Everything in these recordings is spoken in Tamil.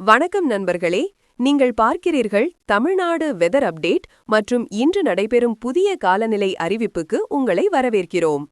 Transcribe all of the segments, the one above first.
வணக்கம் நண்பர்களே நீங்கள் பார்க்கிறீர்கள் தமிழ்நாடு வெதர் அப்டேட் மற்றும் இன்று நடைபெறும் புதிய காலநிலை அறிவிப்புக்கு உங்களை வரவேற்கிறோம்.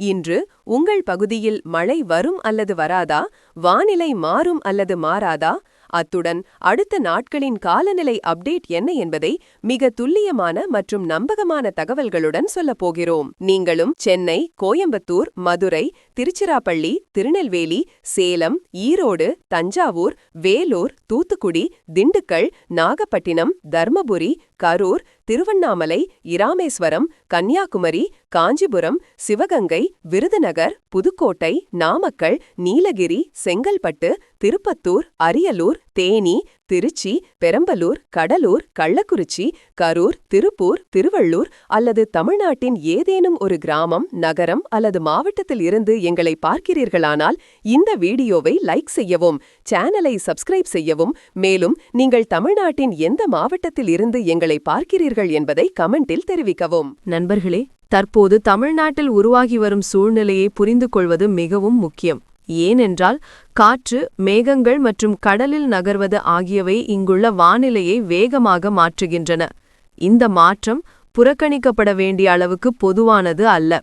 இன்று உங்கள் பகுதியில் மழை வரும் அல்லது வராதா வானிலை மாறும் அல்லது மாறாதா அத்துடன் அடுத்த நாட்களின் காலநிலை அப்டேட் என்ன என்பதை மிக துல்லியமான மற்றும் நம்பகமான தகவல்களுடன் சொல்லப்போகிறோம் நீங்களும் சென்னை கோயம்புத்தூர் மதுரை திருச்சிராப்பள்ளி திருநெல்வேலி சேலம் ஈரோடு தஞ்சாவூர் வேலூர் தூத்துக்குடி திண்டுக்கல் நாகப்பட்டினம் தர்மபுரி கரூர் திருவண்ணாமலை இராமேஸ்வரம் கன்னியாகுமரி காஞ்சிபுரம் சிவகங்கை விருதுநகர் புதுக்கோட்டை நாமக்கல் நீலகிரி செங்கல்பட்டு திருப்பத்தூர் அரியலூர் தேனி திருச்சி பெரம்பலூர் கடலூர் கள்ளக்குறிச்சி கரூர் திருப்பூர் திருவள்ளூர் அல்லது தமிழ்நாட்டின் ஏதேனும் ஒரு கிராமம் நகரம் அல்லது மாவட்டத்தில் இருந்து எங்களை பார்க்கிறீர்களானால் இந்த வீடியோவை லைக் செய்யவும் சேனலை சப்ஸ்கிரைப் செய்யவும் மேலும் நீங்கள் தமிழ்நாட்டின் எந்த மாவட்டத்தில் இருந்து எங்களை பார்க்கிறீர்கள் என்பதை கமெண்டில் தெரிவிக்கவும். நண்பர்களே தற்போது தமிழ்நாட்டில் உருவாகி வரும் சூழ்நிலையை புரிந்து கொள்வது மிகவும் முக்கியம். ஏனென்றால் காற்று மேகங்கள் மற்றும் கடலில் நகர்வது ஆகியவை இங்குள்ள வானிலையை வேகமாக மாற்றுகின்றன. இந்த மாற்றம் புறக்கணிக்கப்பட வேண்டிய அளவுக்கு பொதுவானது அல்ல.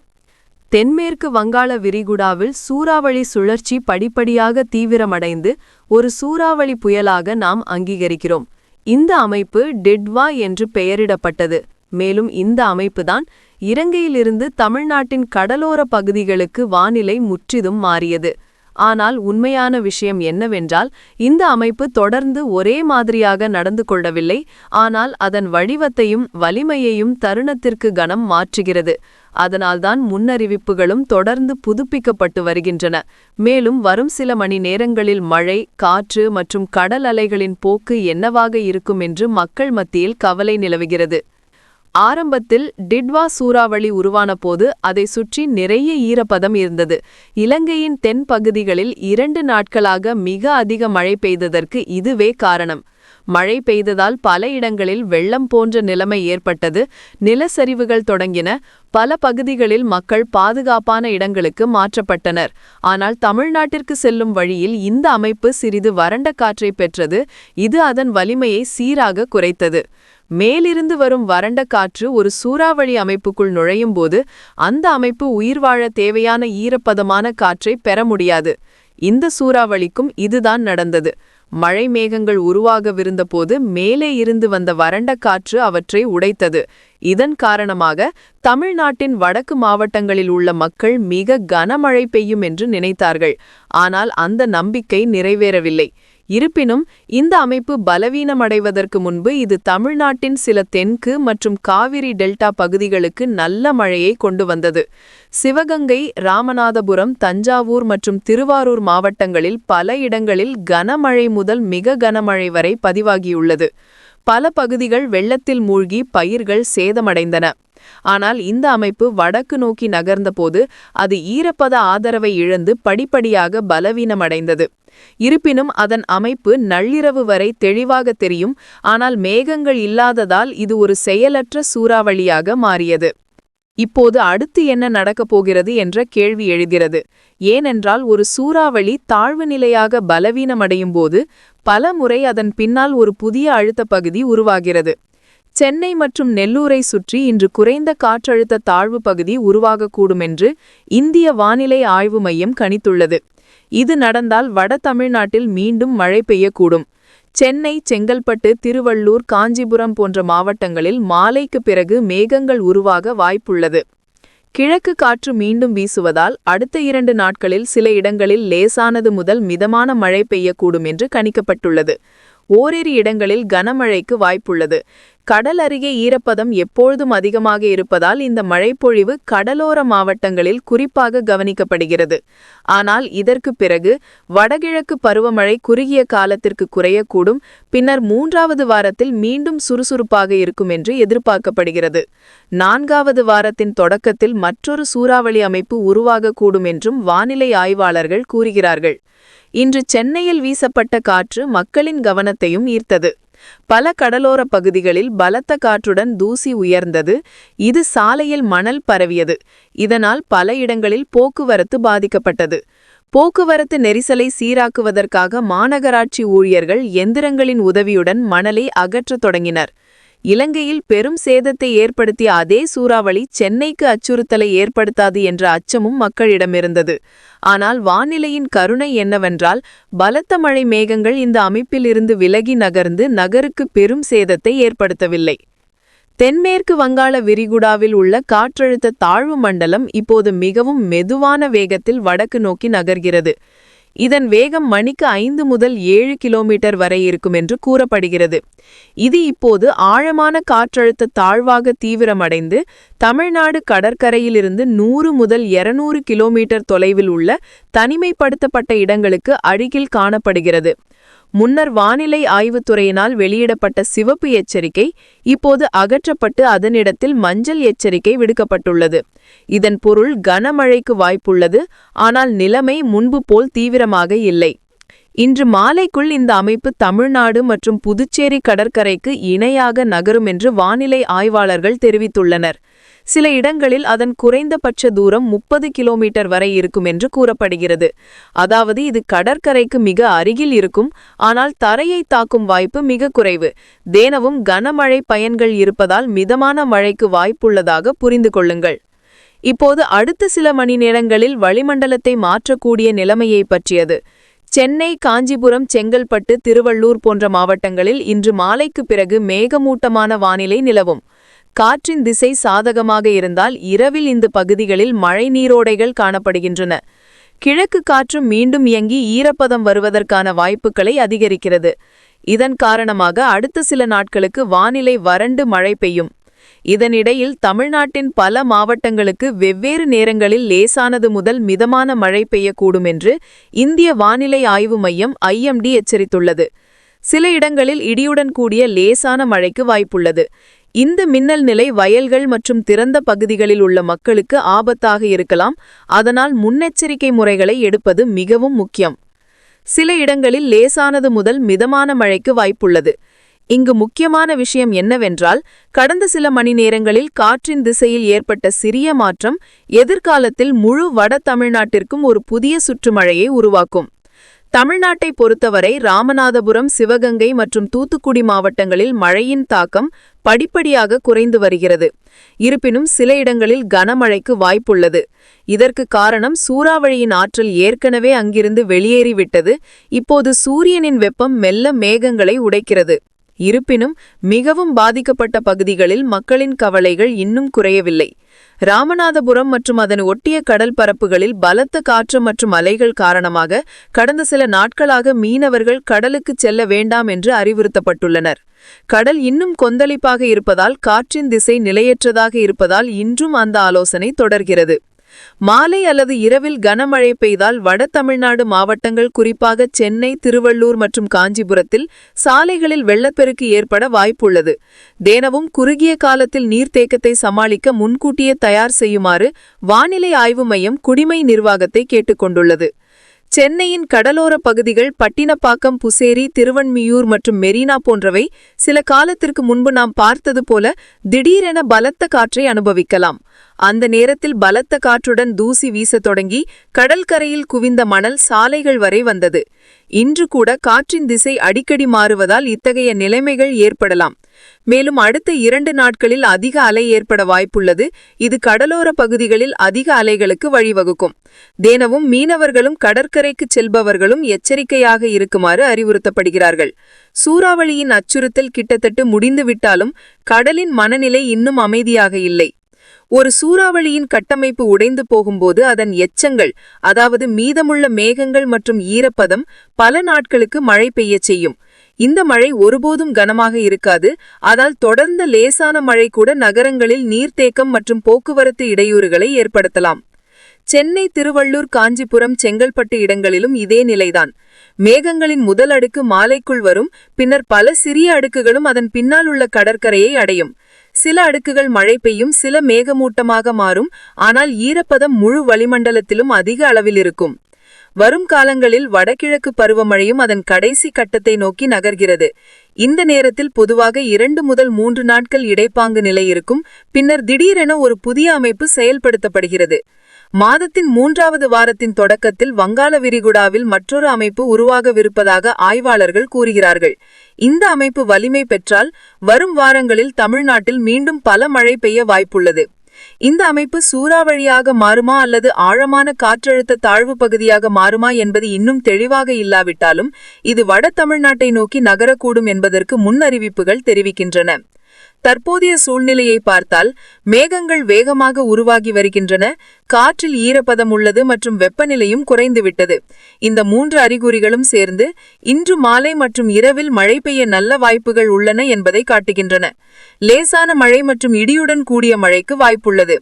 தென்மேற்கு வங்காள விரிகுடாவில் சூறாவளி சுழற்சி படிப்படியாக தீவிரமடைந்து ஒரு சூறாவளி புயலாக நாம் அங்கீகரிக்கிறோம். இந்த அமைப்பு டெட்வா என்று பெயரிடப்பட்டது. மேலும் இந்த அமைப்புதான் இலங்கையிலிருந்து தமிழ்நாட்டின் கடலோர பகுதிகளுக்கு வானிலை முற்றிலும் மாறியது. ஆனால் உண்மையான விஷயம் என்னவென்றால் இந்த அமைப்பு தொடர்ந்து ஒரே மாதிரியாக நடந்து கொள்ளவில்லை ஆனால் அதன் வடிவத்தையும் வலிமையையும் தருணத்திற்கு கனம் மாற்றுகிறது. அதனால்தான் முன்னறிவிப்புகளும் தொடர்ந்து புதுப்பிக்கப்பட்டு வருகின்றன. மேலும் வரும் சில மணி நேரங்களில் மழை காற்று மற்றும் கடல் அலைகளின் போக்கு என்னவாக இருக்கும் என்று மக்கள் மத்தியில் கவலை நிலவுகிறது. ஆரம்பத்தில் டிட்வா சூறாவளி உருவான போது அதை சுற்றி நிறைய ஈரப்பதம் இருந்தது. இலங்கையின் தென் பகுதிகளில் இரண்டு நாட்களாக மிக அதிக மழை பெய்ததற்கு இதுவே காரணம். மழை பெய்ததால் பல இடங்களில் வெள்ளம் போன்ற நிலைமை ஏற்பட்டது. நிலச்சரிவுகள் தொடங்கின. பல பகுதிகளில் மக்கள் பாதுகாப்பான இடங்களுக்கு மாற்றப்பட்டனர். ஆனால் தமிழ்நாட்டிற்கு செல்லும் வழியில் இந்த அமைப்பு சிறிது வறண்ட காற்றை பெற்றது. இது அதன் வலிமையை சீராக குறைத்தது. மேலிருந்து வரும் வறண்ட காற்று ஒரு சூறாவளி அமைப்புக்குள் நுழையும் போது அந்த அமைப்பு உயிர் வாழ தேவையான ஈரப்பதமான காற்றை பெற முடியாது. இந்த சூறாவளிக்கும் இதுதான் நடந்தது. மழை மேகங்கள் உருவாகவிருந்தபோது மேலே இருந்து வந்த வறண்ட காற்று அவற்றை உடைத்தது. இதன் காரணமாக தமிழ்நாட்டின் வடக்கு மாவட்டங்களில் உள்ள மக்கள் மிக கனமழை பெய்யும் என்று நினைத்தார்கள். ஆனால் அந்த நம்பிக்கை நிறைவேறவில்லை. இருப்பினும் இந்த அமைப்பு பலவீனமடைவதற்கு முன்பு இது தமிழ்நாட்டின் சில தென்கு மற்றும் காவிரி டெல்டா பகுதிகளுக்கு நல்ல மழையை கொண்டு வந்தது. சிவகங்கை ராமநாதபுரம் தஞ்சாவூர் மற்றும் திருவாரூர் மாவட்டங்களில் பல இடங்களில் கனமழை முதல் மிக கனமழை வரை பதிவாகியுள்ளது. பல பகுதிகள் வெள்ளத்தில் மூழ்கி பயிர்கள் சேதமடைந்தன. ஆனால் இந்த அமைப்பு வடக்கு நோக்கி நகர்ந்தபோது அது ஈரப்பத ஆதரவை இழந்து படிப்படியாக பலவீனமடைந்தது. இருப்பினும் அதன் அமைப்பு நள்ளிரவு வரை தெளிவாக தெரியும் ஆனால் மேகங்கள் இல்லாததால் இது ஒரு செயலற்ற சூறாவளியாக மாறியது. இப்போது அடுத்து என்ன நடக்கப் போகிறது என்ற கேள்வி எழுகிறது. ஏனென்றால் ஒரு சூறாவளி தாழ்வு நிலையாக பலவீனமடையும் போது பல முறை அதன் பின்னால் ஒரு புதிய அழுத்த பகுதி உருவாகிறது. சென்னை மற்றும் நெல்லூரை சுற்றி இன்று குறைந்த காற்றழுத்த தாழ்வு பகுதி உருவாகக்கூடும் என்று இந்திய வானிலை ஆய்வு மையம் கணித்துள்ளது. இது நடந்தால் வட தமிழ்நாட்டில் மீண்டும் மழை பெய்யக்கூடும். சென்னை செங்கல்பட்டு திருவள்ளூர் காஞ்சிபுரம் போன்ற மாவட்டங்களில் மாலைக்கு பிறகு மேகங்கள் உருவாக வாய்ப்புள்ளது. கிழக்கு காற்று மீண்டும் வீசுவதால் அடுத்த இரண்டு நாட்களில் சில இடங்களில் லேசானது முதல் மிதமான மழை பெய்யக்கூடும் என்று கணிக்கப்பட்டுள்ளது. ஓரிரு இடங்களில் கனமழைக்கு வாய்ப்புள்ளது. கடல் அருகே ஈரப்பதம் எப்பொழுதும் அதிகமாக இருப்பதால் இந்த மழைப்பொழிவு கடலோர மாவட்டங்களில் குறிப்பாக கவனிக்கப்படுகிறது. ஆனால் இதற்கு பிறகு வடகிழக்கு பருவமழை குறுகிய காலத்திற்கு குறையக்கூடும். பின்னர் மூன்றாவது வாரத்தில் மீண்டும் சுறுசுறுப்பாக இருக்கும் என்று எதிர்பார்க்கப்படுகிறது. நான்காவது வாரத்தின் தொடக்கத்தில் மற்றொரு சூறாவளி அமைப்பு உருவாகக்கூடும் என்றும் வானிலை ஆய்வாளர்கள் கூறுகிறார்கள். இன்று சென்னையில் வீசப்பட்ட காற்று மக்களின் கவனத்தையும் ஈர்த்தது. பல கடலோர பகுதிகளில் பலத்த காற்றுடன் தூசி உயர்ந்தது. இது சாலையில் மணல் பரவியது. இதனால் பல இடங்களில் போக்குவரத்து பாதிக்கப்பட்டது. போக்குவரத்து நெரிசலை சீராக்குவதற்காக மாநகராட்சி ஊழியர்கள் எந்திரங்களின் உதவியுடன் மணலை அகற்றத் தொடங்கினர். இலங்கையில் பெரும் சேதத்தை ஏற்படுத்திய அதே சூறாவளி சென்னைக்கு அச்சுறுத்தலை ஏற்படுத்தாது என்ற அச்சமும் மக்களிடமிருந்தது. ஆனால் வானிலையின் கருணை என்னவென்றால் பலத்த மழை மேகங்கள் இந்த அமைப்பிலிருந்து விலகி நகர்ந்து நகருக்கு பெரும் சேதத்தை ஏற்படுத்தவில்லை. தென்மேற்கு வங்காள விரிகுடாவில் உள்ள காற்றழுத்த தாழ்வு மண்டலம் இப்போது மிகவும் மெதுவான வேகத்தில் வடக்கு நோக்கி நகர்கிறது. இதன் வேகம் மணிக்கு ஐந்து முதல் ஏழு கிலோமீட்டர் வரை இருக்கும் என்று கூறப்படுகிறது. இது இப்போது ஆழமான காற்றழுத்த தாழ்வாக தீவிரமடைந்து தமிழ்நாடு கடற்கரையிலிருந்து நூறு முதல் இருநூறு கிலோமீட்டர் தொலைவில் உள்ள தனிமைப்படுத்தப்பட்ட இடங்களுக்கு அருகில் காணப்படுகிறது. முன்னர் வானிலை ஆய்வுத்துறையினால் வெளியிடப்பட்ட சிவப்பு எச்சரிக்கை இப்போது அகற்றப்பட்டு அதனிடத்தில் மஞ்சள் எச்சரிக்கை விடுக்கப்பட்டுள்ளது. இதன் பொருள் கனமழைக்கு வாய்ப்புள்ளது ஆனால் நிலைமை முன்பு போல் தீவிரமாக இல்லை. இன்று மாலைக்குள் இந்த அமைப்பு தமிழ்நாடு மற்றும் புதுச்சேரி கடற்கரைக்கு இணையாக நகரும் என்று வானிலை ஆய்வாளர்கள் தெரிவித்துள்ளனர். சில இடங்களில் அதன் குறைந்தபட்ச தூரம் முப்பது கிலோமீட்டர் வரை இருக்கும் என்று கூறப்படுகிறது. அதாவது இது கடற்கரைக்கு மிக அருகில் இருக்கும் ஆனால் தரையை தாக்கும் வாய்ப்பு மிக குறைவு. தேனவும் கனமழை பயன்கள் இருப்பதால் மிதமான மழைக்கு வாய்ப்புள்ளதாக புரிந்து கொள்ளுங்கள். இப்போது அடுத்த சில மணி நேரங்களில் வளிமண்டலத்தை மாற்றக்கூடிய நிலைமையை பற்றியது. சென்னை காஞ்சிபுரம் செங்கல்பட்டு திருவள்ளூர் போன்ற மாவட்டங்களில் இன்று மாலைக்கு பிறகு மேகமூட்டமான வானிலை நிலவும். காற்றின் திசை சாதகமாக இருந்தால் இரவில் இந்த பகுதிகளில் மழை நீரோடைகள் காணப்படுகின்றன. கிழக்கு காற்று மீண்டும் இயங்கி ஈரப்பதம் வருவதற்கான வாய்ப்புகளை அதிகரிக்கிறது. இதன் காரணமாக அடுத்த சில நாட்களுக்கு வானிலை வறண்டு மழை பெய்யும். இதனிடையில் தமிழ்நாட்டின் பல மாவட்டங்களுக்கு வெவ்வேறு நேரங்களில் லேசானது முதல் மிதமான மழை பெய்யக்கூடும் என்று இந்திய வானிலை ஆய்வு மையம் ஐஎம்டி எச்சரித்துள்ளது. சில இடங்களில் இடியுடன் கூடிய லேசான மழைக்கு வாய்ப்புள்ளது. இந்த மின்னல் நிலை வயல்கள் மற்றும் திறந்த பகுதிகளில் உள்ள மக்களுக்கு ஆபத்தாக இருக்கலாம். அதனால் முன்னெச்சரிக்கை முறைகளை எடுப்பது மிகவும் முக்கியம். சில இடங்களில் லேசானது முதல் மிதமான மழைக்கு வாய்ப்புள்ளது. இங்கு முக்கியமான விஷயம் என்னவென்றால் கடந்த சில மணி நேரங்களில் காற்றின் திசையில் ஏற்பட்ட சிறிய மாற்றம் எதிர்காலத்தில் முழு வட தமிழ்நாட்டிற்கும் ஒரு புதிய சுற்றுமழையை உருவாக்கும். தமிழ்நாட்டை பொறுத்தவரை ராமநாதபுரம் சிவகங்கை மற்றும் தூத்துக்குடி மாவட்டங்களில் மழையின் தாக்கம் படிப்படியாக குறைந்து வருகிறது. இருப்பினும் சில இடங்களில் கனமழைக்கு வாய்ப்புள்ளது. இதற்கு காரணம் சூறாவளியின் ஆற்றல் ஏற்கனவே அங்கிருந்து வெளியேறிவிட்டது. இப்போது சூரியனின் வெப்பம் மெல்ல மேகங்களை உடைக்கிறது. இருப்பினும் மிகவும் பாதிக்கப்பட்ட பகுதிகளில் மக்களின் கவலைகள் இன்னும் குறையவில்லை. ராமநாதபுரம் மற்றும் அதன் ஒட்டிய கடல் பரப்புகளில் பலத்த காற்று மற்றும் அலைகள் காரணமாக கடந்த சில நாட்களாக மீனவர்கள் கடலுக்கு செல்ல வேண்டாம் என்று அறிவுறுத்தப்பட்டுள்ளனர். கடல் இன்னும் கொந்தளிப்பாக இருப்பதால் காற்றின் திசை நிலையற்றதாக இருப்பதால் இன்றும் அந்த ஆலோசனை தொடர்கிறது. மாலை அல்லது இரவில் கனமழை பெய்தால் வட தமிழ்நாடு மாவட்டங்கள் குறிப்பாக சென்னை திருவள்ளூர் மற்றும் காஞ்சிபுரத்தில் சாலைகளில் வெள்ளப்பெருக்கு ஏற்பட வாய்ப்புள்ளது. தேனவும் குறுகிய காலத்தில் நீர்த்தேக்கத்தை சமாளிக்க முன்கூட்டியே தயார் செய்யுமாறு வானிலை ஆய்வு மையம் குடிமை நிர்வாகத்தை கேட்டுக்கொண்டுள்ளது. சென்னையின் கடலோர பகுதிகள் பட்டினப்பாக்கம் புசேரி திருவன்மியூர் மற்றும் மெரினா போன்றவை சில காலத்திற்கு முன்பு நாம் பார்த்தது போல திடீரென பலத்த காற்றை அனுபவிக்கலாம். அந்த நேரத்தில் பலத்த காற்றுடன் தூசி வீசத் தொடங்கி கடற்கரையில் குவிந்த மணல் சாலைகள் வரை வந்தது. இன்று கூட காற்றின் திசை அடிக்கடி மாறுவதால் இத்தகைய நிலைமைகள் ஏற்படலாம். மேலும் அடுத்த இரண்டு நாட்களில் அதிக அலை ஏற்பட வாய்ப்புள்ளது. இது கடலோர பகுதிகளில் அதிக அலைகளுக்கு வழிவகுக்கும். தேனவும் மீனவர்களும் கடற்கரைக்கு செல்பவர்களும் எச்சரிக்கையாக இருக்குமாறு அறிவுறுத்தப்படுகிறார்கள். சூறாவளியின் அச்சுறுத்தல் கிட்டத்தட்ட முடிந்துவிட்டாலும் கடலின் மனநிலை இன்னும் அமைதியாக இல்லை. ஒரு சூறாவளியின் கட்டமைப்பு உடைந்து போகும்போது அதன் எச்சங்கள் அதாவது மீதமுள்ள மேகங்கள் மற்றும் ஈரப்பதம் பல நாட்களுக்கு மழை பெய்யச் செய்யும். இந்த மழை ஒருபோதும் கனமாக இருக்காது. ஆனால் தொடர்ந்த லேசான மழை கூட நகரங்களில் நீர்த்தேக்கம் மற்றும் போக்குவரத்து இடையூறுகளை ஏற்படுத்தலாம். சென்னை திருவள்ளூர் காஞ்சிபுரம் செங்கல்பட்டு இடங்களிலும் இதே நிலைதான். மேகங்களின் முதல் அடுக்கு மாலைக்குள் வரும். பின்னர் பல சிறிய அடுக்குகளும் அதன் பின்னால் உள்ள கடற்கரையை அடையும். சில அடுக்குகள் மழை பெய்யும் சில மேகமூட்டமாக மாறும். ஆனால் ஈரப்பதம் முழு வளிமண்டலத்திலும் அதிக அளவில் இருக்கும். வரும் காலங்களில் வடகிழக்கு பருவமழையும் அதன் கடைசி கட்டத்தை நோக்கி நகர்கிறது. இந்த நேரத்தில் பொதுவாக இரண்டு முதல் மூன்று நாட்கள் இடைப்பாங்கு நிலை இருக்கும். பின்னர் திடீரென ஒரு புதிய அமைப்பு செயல்படுத்தப்படுகிறது. மாதத்தின் மூன்றாவது வாரத்தின் தொடக்கத்தில் வங்காள விரிகுடாவில் மற்றொரு அமைப்பு உருவாகவிருப்பதாக ஆய்வாளர்கள் கூறுகிறார்கள். இந்த அமைப்பு வலிமை பெற்றால் வரும் வாரங்களில் தமிழ்நாட்டில் மீண்டும் பல மழை பெய்ய வாய்ப்புள்ளது. இந்த அமைப்பு சூறாவளியாக மாறுமா அல்லது ஆழமான காற்றழுத்த தாழ்வு பகுதியாக மாறுமா என்பது இன்னும் தெளிவாக இல்லாவிட்டாலும் இது வட தமிழ்நாட்டை நோக்கி நகரக்கூடும் என்பதற்கு முன்னறிவிப்புகள் தெரிவிக்கின்றன. தற்போதைய சூழ்நிலையை பார்த்தால் மேகங்கள் வேகமாக உருவாகி வருகின்றன. காற்றில் ஈரப்பதம் உள்ளது மற்றும் வெப்பநிலையும் குறைந்துவிட்டது. இந்த மூன்று அறிகுறிகளும் சேர்ந்து இன்று மாலை மற்றும் இரவில் மழை பெய்ய நல்ல வாய்ப்புகள் உள்ளன என்பதை காட்டுகின்றன. லேசான மழை மற்றும் இடியுடன் கூடிய மழைக்கு வாய்ப்புள்ளது.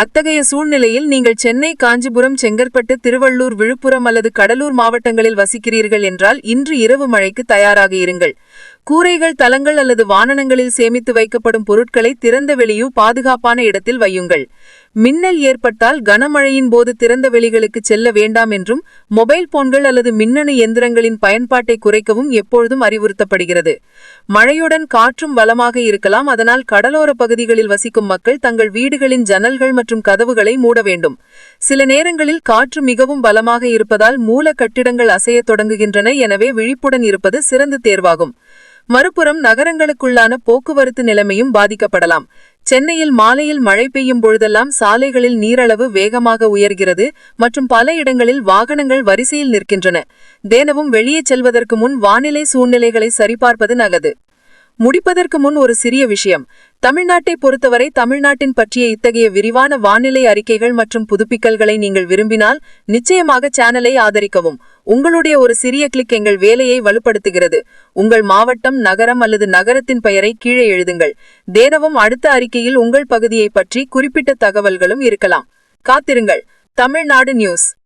அத்தகைய சூழ்நிலையில் நீங்கள் சென்னை காஞ்சிபுரம் செங்கற்பட்டு திருவள்ளூர் விழுப்புரம் அல்லது கடலூர் மாவட்டங்களில் வசிக்கிறீர்கள் என்றால் இன்று இரவு மழைக்கு தயாராக இருங்கள். கூரைகள் தளங்கள் அல்லது வானனங்களில் சேமித்து வைக்கப்படும் பொருட்களை திறந்த வெளியோ பாதுகாப்பான இடத்தில் வையுங்கள். மின்னல் ஏற்பட்டால் கனமழையின் போது திறந்த வெளிகளுக்கு செல்ல வேண்டாம் என்றும் மொபைல் போன்கள் அல்லது மின்னணு எந்திரங்களின் பயன்பாட்டை குறைக்கவும் எப்பொழுதும் அறிவுறுத்தப்படுகிறது. மழையுடன் காற்றும் பலமாக இருக்கலாம் அதனால் கடலோர பகுதிகளில் வசிக்கும் மக்கள் தங்கள் வீடுகளின் ஜன்னல்கள் மற்றும் கதவுகளை மூட வேண்டும். சில நேரங்களில் காற்று மிகவும் பலமாக இருப்பதால் மூல கட்டிடங்கள் அசையத் தொடங்குகின்றன எனவே விழிப்புடன் இருப்பது சிறந்த தேர்வாகும். மறுபுறம் நகரங்களுக்குள்ளான போக்குவரத்து நிலைமையும் பாதிக்கப்படலாம். சென்னையில் மாலையில் மழை பெய்யும் பொழுதெல்லாம் சாலைகளில் நீரளவு வேகமாக உயர்கிறது மற்றும் பல இடங்களில் வாகனங்கள் வரிசையில் நிற்கின்றன. தினமும் வெளியே செல்வதற்கு முன் வானிலை சூழ்நிலைகளை சரிபார்ப்பது நகது. முடிப்பதற்கு முன் ஒரு சிறிய விஷயம். தமிழ்நாட்டை பொறுத்தவரை தமிழ்நாட்டின் பற்றிய இத்தகைய விரிவான வானிலை அறிக்கைகள் மற்றும் புதுப்பிக்கல்களை நீங்கள் விரும்பினால் நிச்சயமாக சேனலை ஆதரிக்கவும். உங்களுடைய ஒரு சிறிய கிளிக் எங்கள் வேலையை வலுப்படுத்துகிறது. உங்கள் மாவட்டம் நகரம் அல்லது நகரத்தின் பெயரை கீழே எழுதுங்கள். தேனவும் அடுத்த அறிக்கையில் உங்கள் பகுதியை பற்றி குறிப்பிட்ட தகவல்களும் இருக்கலாம். காத்திருங்கள். தமிழ்நாடு நியூஸ்.